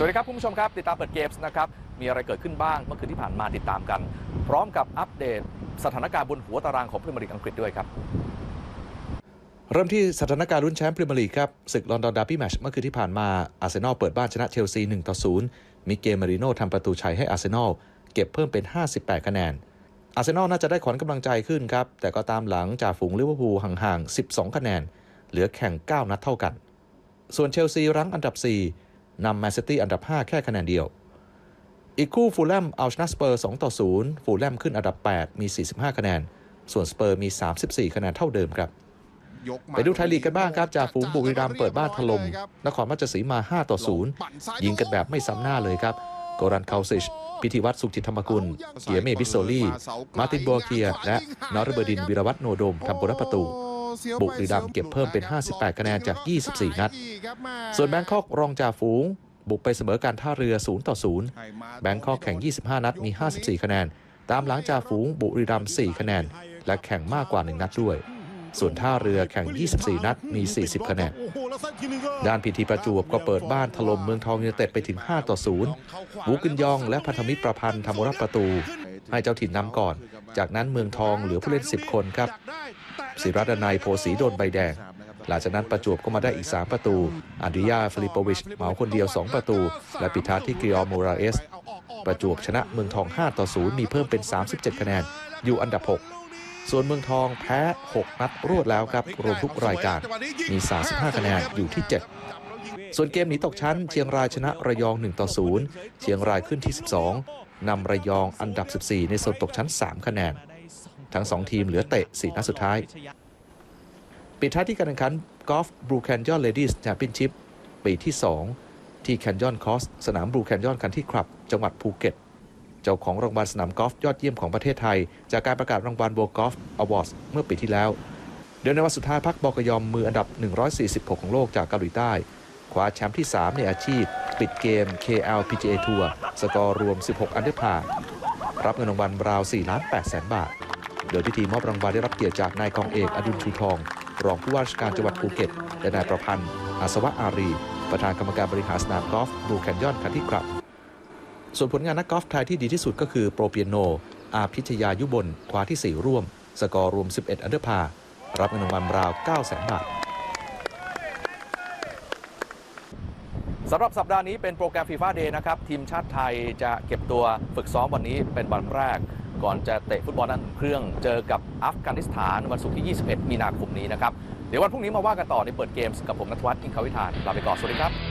สวัสดีครับคุณผู้ชมครับติดตามเปิดเกมส์นะครับมีอะไรเกิดขึ้นบ้างเมื่อคืนที่ผ่านมาติดตามกัน พร้อมกับอัปเดตสถานการณ์บนหัวตารางของพรีเมียร์ลีกอังกฤษด้วยครับ เริ่มที่สถานการณ์ลุ้นแชมป์พรีเมียร์ลีกครับศึกลอนดอนดาร์บี้แมชเมื่อคืนที่ผ่านมาอาร์เซนอลเปิดบ้านชนะเชลซี1ต่อ0มิเกลมาริโน่ทำประตูชัยให้อาร์เซนอลเก็บเพิ่มเป็น 58 คะแนนอาร์เซนอลน่าจะได้ขวัญกำลังใจขึ้นครับแต่ก็ตามหลังจากฝูงลิเวอร์พูลห่างๆ 12 คะแนน เหลือแข่ง 9 นัดเท่ากัน ส่วนเชลซีรั้งอันดับ 4 นำแมนซิตี้อันดับ 5 แค่คะแนนเดียว อีกคู่ฟูลแลมเอาชนะสเปอร์ 2 ต่อ 0 ฟูลแลมขึ้นอันดับ 8 มี 45 คะแนน ส่วนสเปอร์มี 34 คะแนนเท่าเดิมครับยกมาไปดูไทยลีกกันบ้างครับจากฝูงบุรีรัมย์เปิดบ้านถล่มนครราชสีมา 5 ต่อ 0 ยิงกันแบบไม่ซ้ำหน้าเลยครับโกรันคาซิชพิธีวัตรสุขจิตธรรมกุล เกียร์เมบิโซลี่มาร์ตินบัวเกียร์และนอร์เบอร์ดินวิรวัตโนโดมทำผลประตู บุรีรัมย์เก็บเพิ่มเป็น 58 คะแนนจาก 24 นัด ส่วนแบงคอกรองจ่าฝูง บุกไปเสมอการท่าเรือ 0 ต่อ 0 แบงคอกแข่ง 25 นัดมี 54 คะแนน ตามหลังจ่าฝูงบุรีรัมย์4คะแนน และแข่งมากกว่า 1 นัดด้วย ส่วนท่าเรือแข่ง 24 นัดมี 40 คะแนน ด้านพีทีประจวบก็เปิดบ้านถล่มเมืองทองยูไนเต็ดไปถึง 5 ต่อ 0 บูกินยองและพันธมิตรประพันธ์ทำรับประตู ให้เจ้าถิ่นนำก่อน จากนั้นเมืองทองเหลือผู้เล่น 10 คนครับ ศิรัตนัยโพสีโดนใบแดง หลังจากนั้นประจวบก็มาได้อีก 3 ประตูอันดิยาฟิลิปโปวิชเหมาคนเดียว 2 ประตู และปิดท้ายที่กิออโมราเอส ประจวบชนะเมืองทอง 5 ต่อ 0 มีเพิ่มเป็น 37 คะแนน อยู่อันดับ 6 ส่วนเมืองทองแพ้ 6 นัดรวดแล้วครับ รวมทุกรายการ มี 35 คะแนน อยู่ที่ 7ส่วนเกมหนีตกชั้น เชียงรายชนะระยอง 1 ต่อ 0 เชียงรายขึ้นที่ 12 นำระยองอันดับ 14 ในโซนตกชั้น 3 คะแนน ทั้ง 2 ทีมเหลือเตะ 4 นัดสุดท้าย ปิดท้ายที่การแข่งขันกอล์ฟบรูแคนยอนเลดี้แชมเปี้ยนชิพปีที่ 2 ที่แคนยอนคอสสนามบรูแคนยอนคันที่คลับ จังหวัดภูเก็ต เจ้าของรางวัลสนามกอล์ฟยอดเยี่ยมของประเทศไทย จากการประกาศรางวัล World Golf Awards เมื่อปีที่แล้วเดือนในวันสุดท้ายพักบอกยอมมืออันดับ 146 ของโลกจากเกาหลีใต้คว้าแชมป์ที่ 3 ในอาชีพ ปิดเกม KL PGA Tour สกอร์รวม 16 อันเดอร์พารับเงินรางวัลราว 4 ล้าน 8 แสนบาท โดยพิธีมอบรางวัลได้รับเกียรติจากนายกองเอกอดุลชูทอง รองผู้ว่าราชการจังหวัดภูเก็ต และนายประพันธ์ อาสวะอารี ประธานกรรมการบริหารสนามกอล์ฟบูแคนยอนคันที่ครับ ส่วนผลงานนักกอล์ฟไทยที่ดีที่สุดก็คือโปรเปียโน อาพิชยายุบลคว้าที่ 4 ร่วม สกอร์รวม 11 อันเดอร์พาร์รับเงินรางวัลราว9แสนบาทสำหรับสัปดาห์นี้เป็นโปรแกรมฟีฟ่าเดย์นะครับ ทีมชาติไทยจะเก็บตัวฝึกซ้อมวันนี้เป็นวันแรก ก่อนจะเตะฟุตบอลนั้นอุ่นเครื่องเจอกับอัฟกานิสถานวันศุกร์ที่ 21 มีนาคมนี้นะครับ เดี๋ยววันพรุ่งนี้มาว่ากันต่อในเปิดเกมส์กับผมนัทวัฒน์อิงคาวิธานลาไปก่อนสวัสดีครับ